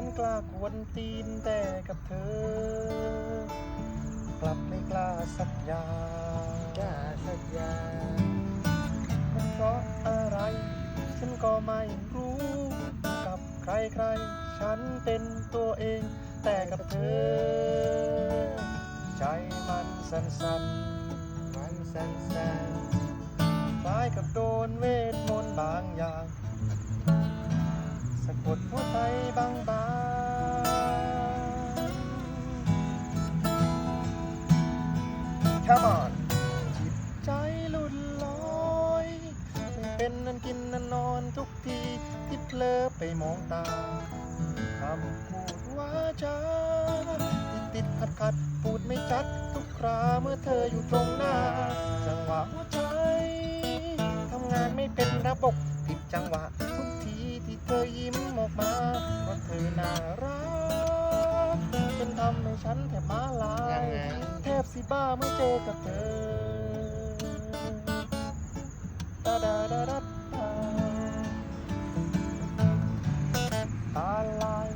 ันกล้าควนตีนแต่กับเธอ กลับไม่กล้าสักอย่ากล้าสักอย่ามันเพราะอะไร ฉันก็ไม่รู้ กับใครใครฉันเป็นตัวเอง แต่กับเธอ ใจมันสั่นสั่นมันสันสันคล้ายกับโดนเวทมนต์บางอย่าง สะกดหัวใจบางบาง เป็นนันกินนันนอนทุกทีที่เพลอไปมองตาคำพูดว่าจาที่ติดขัดขัดๆพูดไม่ชัดทุกคราเมื่อเธออยู่ตรงหน้า จังหวะหัวใจทำงานไม่เป็นระบบผิดจังหวะทุกทีที่เธอยิ้มออกมาเพราะเธอน่ารักจนทำให้ฉันแทบมาลายังยไงแทบสิบ้าเมื่อเจอกับเธอ ตาลาย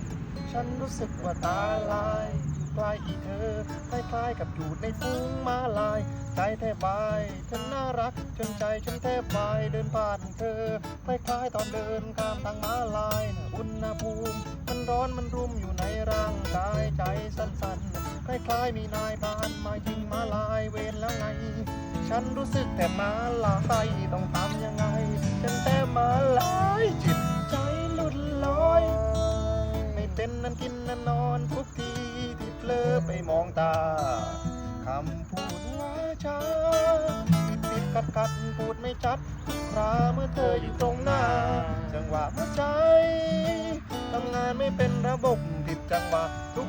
ฉันรู้สึกว่าตาลายอยู่ใกล้อีเธอคล้ายๆกับอยู่ในฟุ้งมาลายใจแทบวายเธอน่ารักจนใจฉันแทบวายเดินผ่านเธอคล้ายๆตอนเดินข้ามทางม้าลายนะอุณหภูมิ มันร้อนมันรุมอยู่ในร่างกายใจสั่นๆคล้ายๆมีนายพรานมายิงมาลายเวรแล้วไง ฉันรู้สึกแต่มาลายต้องทำยังไง ฉันแต่มาลายจิตใจหลุดลอย ไม่เป็นนั้นกินนั้นนอนทุกทีที่เพลอไปมองตาคำพูดว่าจาติดติดกัดกัดพูดไม่ชัดทุกคราเมื่อเธออยู่ตรงหน้า จังหวะหัวใจทำงานไม่เป็นระบบผิดจังหวะทุ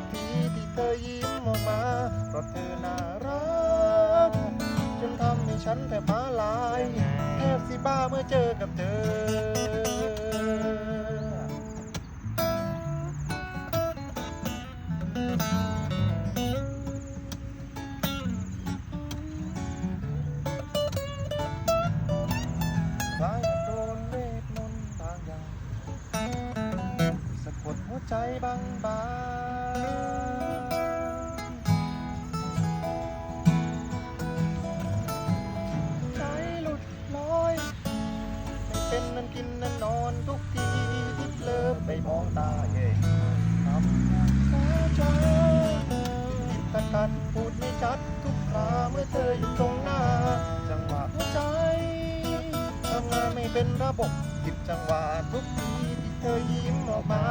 ฉันแทบมาลาย แทบสิบ้าเมื่อเจอกับเธอคล้ายกับโดนเวทมนบางยางสะกดหัวใจบางบาง นั้นกินนั้นนอนทุกทีที่เลิมไปมองตาเย่ทำหัวใจติดตะกันพูดไม่ชัดทุกคราเมื่อเธออยู่ตรงหน้า จังหวะหัวใจทำงานไม่เป็นระบบผิดจังหวะทุกทีที่เธอยิ้มออกมา